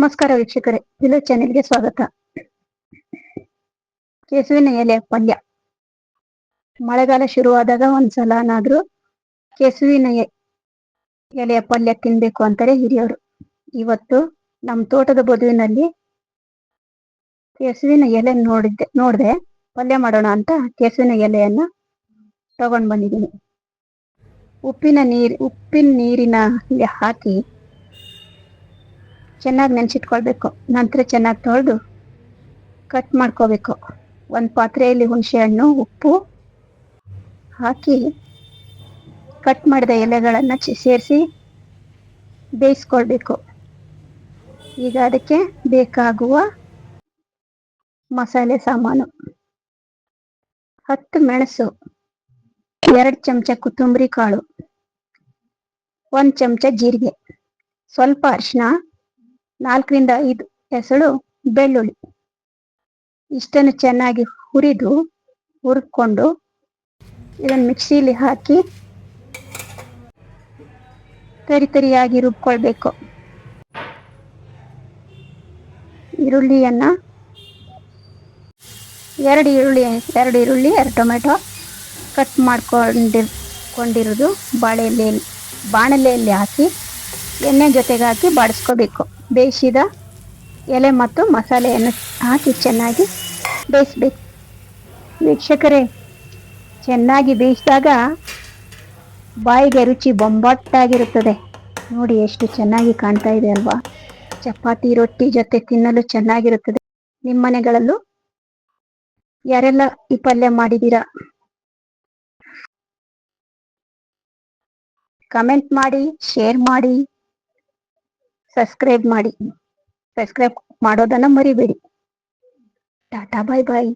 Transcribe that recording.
ನಮಸ್ಕಾರ ವೀಕ್ಷಕರೇ ವಿಲೋ ಚಾನೆಲ್ಗೆ ಸ್ವಾಗತ. ಕೇಸುವಿನ ಎಲೆ ಪಲ್ಯ. ಮಳೆಗಾಲ ಶುರುವಾದಾಗ ಒಂದ್ಸಲನಾದ್ರೂ ಕೆಸುವಿನ ಎಲೆಯ ಪಲ್ಯ ತಿನ್ಬೇಕು ಅಂತಾರೆ ಹಿರಿಯವರು ಇವತ್ತು ನಮ್ಮ ತೋಟದ ಬದುವಿನಲ್ಲಿ ಕೆಸುವಿನ ಎಲೆ ನೋಡಿದ್ದೆ, ನೋಡ್ದೆ ಪಲ್ಯ ಮಾಡೋಣ ಅಂತ ಕೆಸುವಿನ ಎಲೆಯನ್ನ ತಗೊಂಡ್ ಬಂದಿದ್ದೀನಿ. ಉಪ್ಪಿನ ನೀರ್, ಉಪ್ಪಿನ ನೀರಿನ ಹಾಕಿ ಚೆನ್ನಾಗಿ ನೆನೆಸಿಟ್ಕೊಳ್ಬೇಕು. ನಂತರ ಚೆನ್ನಾಗಿ ತೊಳೆದು ಕಟ್ ಮಾಡ್ಕೋಬೇಕು. ಒಂದು ಪಾತ್ರೆಯಲ್ಲಿ ಹುಣಸೆ ಹಣ್ಣು ಉಪ್ಪು ಹಾಕಿ ಕಟ್ ಮಾಡಿದ ಎಲೆಗಳನ್ನು ಸೇರಿಸಿ ಬೇಯಿಸ್ಕೊಳ್ಬೇಕು. ಈಗ ಅದಕ್ಕೆ ಬೇಕಾಗುವ ಮಸಾಲೆ ಸಾಮಾನು. ಹತ್ತು ಮೆಣಸು, ಎರಡು ಚಮಚ ಕೊತ್ತಂಬರಿ ಕಾಳು, ಒಂದು ಚಮಚ ಜೀರಿಗೆ. ಸ್ವಲ್ಪ ಅರಿಶಿನ ನಾಲ್ಕರಿಂದ ಐದು ಎಸಳು ಬೆಳ್ಳುಳ್ಳಿ. ಇಷ್ಟನ್ನು ಚೆನ್ನಾಗಿ ಹುರಿದು, ಹುರ್ಕೊಂಡು ಇದನ್ನು ಮಿಕ್ಸಿಲಿ ಹಾಕಿ ತರಿ ತರಿಯಾಗಿ ರುಬ್ಕೊಳ್ಬೇಕು. ಈರುಳ್ಳಿಯನ್ನು ಎರಡು ಈರುಳ್ಳಿ ಎರಡು ಈರುಳ್ಳಿ, ಎರಡು ಟೊಮೆಟೊ ಕಟ್ ಮಾಡ್ಕೊಂಡಿರ್, ಕೊಂಡಿರೋದು ಬಾಳೆಲೆಯಲ್ಲಿ ಬಾಣಲೆಯಲ್ಲಿ ಹಾಕಿ ಎಣ್ಣೆ ಜೊತೆಗೆ ಹಾಕಿ ಬಾಡಿಸ್ಕೋಬೇಕು. ಬೇಯಿಸಿದ ಎಲೆ ಮತ್ತು ಮಸಾಲೆಯನ್ನು ಹಾಕಿ ಚೆನ್ನಾಗಿ ಬೇಯಿಸ್ಬೇಕು. ವೀಕ್ಷಕರೇ, ಚೆನ್ನಾಗಿ ಬೇಯಿಸಿದಾಗ ಬಾಯಿಗೆ ರುಚಿ ಬೊಂಬಾಟಾಗಿರುತ್ತದೆ. ನೋಡಿ ಎಷ್ಟು ಚೆನ್ನಾಗಿ ಕಾಣ್ತಾ ಇದೆ ಅಲ್ವಾ? ಚಪಾತಿ, ರೊಟ್ಟಿ ಜೊತೆ ತಿನ್ನಲು ಚೆನ್ನಾಗಿರುತ್ತದೆ. ನಿಮ್ಮ ಮನೆಗಳಲ್ಲೂ ಯಾರೆಲ್ಲ ಈ ಪಲ್ಯ ಮಾಡಿದ್ದೀರಾ? ಕಮೆಂಟ್ ಮಾಡಿ ಶೇರ್ ಮಾಡಿ. ಸಬ್ಸ್ಕ್ರೈಬ್ ಮಾಡಿ. ಸಬ್ಸ್ಕ್ರೈಬ್ ಮಾಡೋದನ್ನ ಮರಿಬೇಡಿ. ಟಾಟಾ ಬಾಯ್ ಬಾಯ್